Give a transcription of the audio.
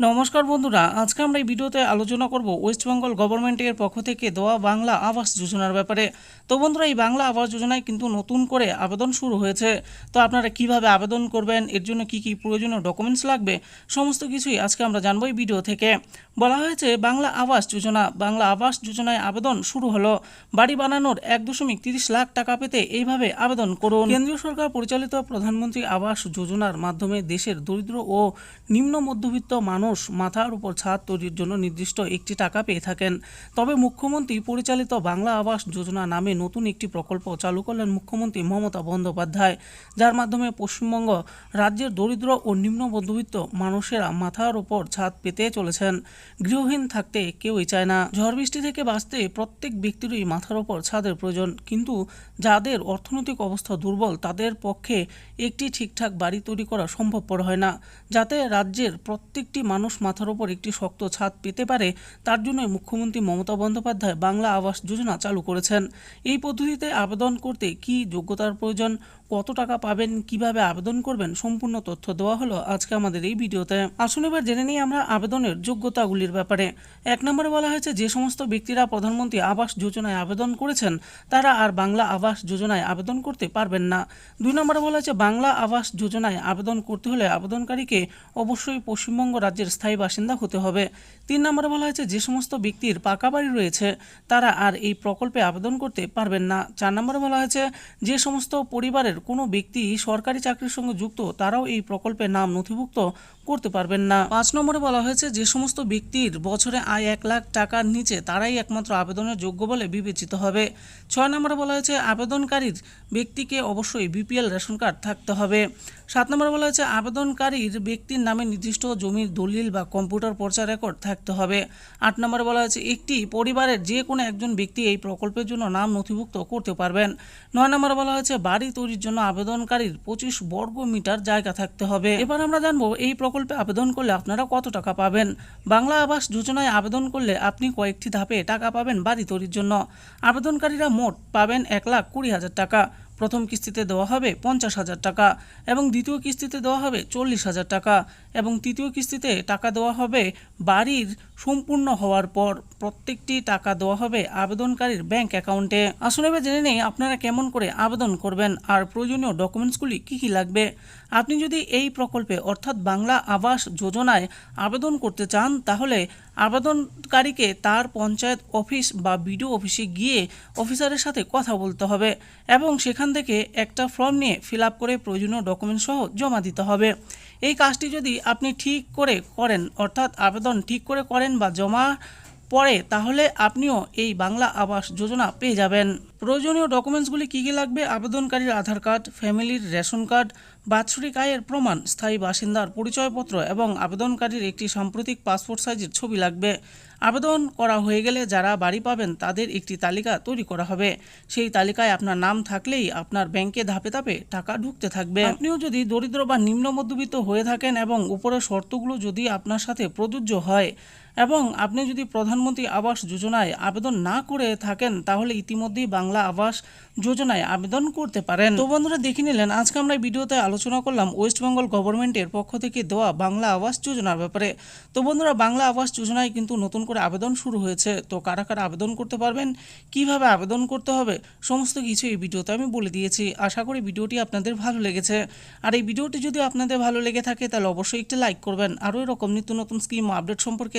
নমস্কার বন্ধুরা, আজকে আমরা এই ভিডিওতে আলোচনা করব ওয়েস্ট বেঙ্গল গভর্নমেন্টের পক্ষ থেকে দেওয়া বাংলা আবাস যোজনার ব্যাপারে। তো বন্ধুরা, এই বাংলা আবাস যোজনায় কিন্তু নতুন করে আবেদন শুরু হয়েছে। তো আপনারা কীভাবে আবেদন করবেন, এর জন্য কি কি প্রয়োজনীয় ডকুমেন্টস লাগবে, সমস্ত কিছুই আজকে আমরা জানব এই ভিডিও থেকে। বলা হয়েছে, বাংলা আবাস যোজনা, বাংলা আবাস যোজনায় আবেদন শুরু হলো। বাড়ি বানানোর এক দশমিক তিরিশ লাখ টাকা পেতে এইভাবে আবেদন করুন। কেন্দ্রীয় সরকার পরিচালিত প্রধানমন্ত্রী আবাস যোজনার মাধ্যমে দেশের দরিদ্র ও নিম্ন মধ্যবিত্ত মানুষ মাথার উপর ছাদ তৈরির জন্য নির্দিষ্ট একটি টাকা পেয়ে থাকেন। তবে মুখ্যমন্ত্রী পরিচালিত বাংলা আবাস যোজনা নামে নতুন একটি প্রকল্প চালু করলেন মুখ্যমন্ত্রী মমতা বন্দ্যোপাধ্যায়, যার মাধ্যমে পশ্চিমবঙ্গ রাজ্যের দরিদ্র ও নিম্ন মধ্যবিত্ত মানুষেরা মাথার উপর ছাদ পেতে চলেছেন। গৃহহীন থাকতে কেউই চায় না। ঝড় বৃষ্টি থেকে বাঁচতে প্রত্যেক ব্যক্তিরই মাথার উপর ছাদের প্রয়োজন, কিন্তু যাদের অর্থনৈতিক অবস্থা দুর্বল, তাদের পক্ষে একটি ঠিকঠাক বাড়ি তৈরি করা সম্ভবপর হয় না, যাতে রাজ্যের প্রত্যেকটি মানুষ মাথার উপর একটি শক্ত ছাদ পেতে পারে, তার জন্যই মুখ্যমন্ত্রী মমতা বন্দ্যোপাধ্যায় বাংলা আবাস যোজনা চালু করেছেন। এই পদ্ধতিতে আবেদন করতে কি যোগ্যতার প্রয়োজন, কত টাকা পাবেন, কীভাবে আবেদন করবেন, সম্পূর্ণ তথ্য দেওয়া হলো আজকে আমাদের এই ভিডিওতে। আসুন এবার জেনে নিই আমরা আবেদনের যোগ্যতাগুলির ব্যাপারে। এক নম্বরে বলা হয়েছে, যে সমস্ত ব্যক্তিরা প্রধানমন্ত্রী আবাস যোজনায় আবেদন করেছেন, তারা আর বাংলা আবাস যোজনায় আবেদন করতে পারবেন না। দুই নম্বরে বলা হয়েছে, বাংলা আবাস যোজনায় আবেদন করতে হলে আবেদনকারীকে অবশ্যই পশ্চিমবঙ্গ রাজ্যের স্থায়ী বাসিন্দা হতে হবে। তিন নম্বরে বলা হয়েছে, যে সমস্ত ব্যক্তির পাকা বাড়ি রয়েছে, তারা আর এই প্রকল্পে আবেদন করতে পারবেন না। চার নম্বরে বলা হয়েছে, যে সমস্ত পরিবারের কোনো ব্যক্তি সরকারি চাকরির সঙ্গে যুক্ত, তারাও এই প্রকল্পে নাম নথিভুক্ত করতে পারবেন না। পাঁচ নম্বরে বলা হয়েছে, যে সমস্ত ব্যক্তির বছরে আয় এক লাখ টাকার নিচে, তারাই একমাত্র আবেদনের যোগ্য বলে বিবেচিত হবে। ছয় নম্বরে বলা হয়েছে, আবেদনকারীর ব্যক্তিকে অবশ্যই বিপিএল রেশন কার্ড থাকতে হবে। সাত নম্বরে বলা হয়েছে, আবেদনকারীর ব্যক্তির নামে নির্দিষ্ট জমির দলিল বা কম্পিউটার পর্চা রেকর্ড থাকতে হবে। আট নম্বরে বলা হয়েছে, একটি পরিবারের যে কোনো একজন ব্যক্তি এই প্রকল্পের জন্য নাম নথিভুক্ত করতে পারবেন। নয় নম্বরে বলা হয়েছে, বাড়ি তৈরির জন্য আবেদনকারীর পঁচিশ বর্গ মিটার জায়গা থাকতে হবে। এবার আমরা জানব, এই প্রকল্পে আবেদন করলে আপনারা কত টাকা পাবেন? বাংলা আবাস যোজনায় আবেদন করলে আপনি কয়েকটি ধাপে টাকা পাবেন বাড়ি তৈরির জন্য। আবেদনকারীরা মোট পাবেন এক লাখ কুড়ি হাজার টাকা। প্রথম কিস্তিতে দেওয়া হবে পঞ্চাশ হাজার টাকা এবং দ্বিতীয় কিস্তিতে দেওয়া হবে চল্লিশ হাজার টাকা এবং তৃতীয় কিস্তিতে টাকা দেওয়া হবে বাড়ির সম্পূর্ণ হওয়ার পর প্রত্যেকটি টাকা দেওয়া হবে আবেদনকারীর ব্যাংক অ্যাকাউন্টে। আসলে এবার জেনে নেই আপনারা কেমন করে আবেদন করবেন আর প্রয়োজনীয় ডকুমেন্টসগুলি কী কী লাগবে। আপনি যদি এই প্রকল্পে অর্থাৎ বাংলা আবাস যোজনায় আবেদন করতে চান তাহলে আবেদনকারীকে তার পঞ্চায়েত অফিস বা বিডিও অফিসে গিয়ে অফিসারের সাথে কথা বলতে হবে এবং সেখান থেকে একটা ফর্ম নিয়ে ফিল আপ করে প্রয়োজনীয় ডকুমেন্ট সহ জমা দিতে হবে। এই কাজটি যদি আপনি ঠিক করে করেন, অর্থাৎ আবেদন ঠিক করে করেন বা জমা পড়ে তাহলে আপনিও এই বাংলা আবাস যোজনা পেয়ে যাবেন। প্রয়োজনীয় ডকুমেন্টসগুলি কী কী লাগবে? আবেদনকারীর আধার কার্ড, ফ্যামিলির রেশন কার্ড, বাৎসরিক আয়ের প্রমাণ, স্থায়ী বাসিন্দার পরিচয়পত্র এবং আবেদনকারীর একটি সাম্প্রতিক পাসপোর্ট সাইজের ছবি লাগবে। আবেদন করা হয়ে গেলে যারা বাড়ি পাবেন তাদের একটি তালিকা তৈরি করা হবে। সেই তালিকায় আপনার নাম থাকলেই আপনার ব্যাংকে ধাপে ধাপে টাকা ঢুকতে থাকবে। আপনিও যদি দরিদ্র বা নিম্ন মধ্যবিত্ত হয়ে থাকেন এবং উপরের শর্তগুলো যদি আপনার সাথে প্রযোজ্য হয় এবং আপনি যদি প্রধানমন্ত্রী আবাস যোজনায় আবেদন না করে থাকেন, তাহলে ইতিমধ্যেই বাংলা আবাস যোজনায় আবেদন করতে পারেন। তো বন্ধুরা, দেখে নিলেন, আজকে আমরা ভিডিওতে আলোচনা করলাম ওয়েস্ট বেঙ্গল গভর্নমেন্টের পক্ষ থেকে দেওয়া বাংলা আবাস যোজনার ব্যাপারে। তো বন্ধুরা, বাংলা আবাস যোজনায় কিন্তু নতুন করে আবেদন শুরু হয়েছে। তো কারা কারা আবেদন করতে পারবেন, কীভাবে আবেদন করতে হবে, সমস্ত কিছু এই ভিডিওতে আমি বলে দিয়েছি। আশা করি ভিডিওটি আপনাদের ভালো লেগেছে। আর এই ভিডিওটি যদি আপনাদের ভালো লেগে থাকে, তাহলে অবশ্যই একটি লাইক করবেন। আরও এরকম নিত্য নতুন স্কিম আপডেট সম্পর্কে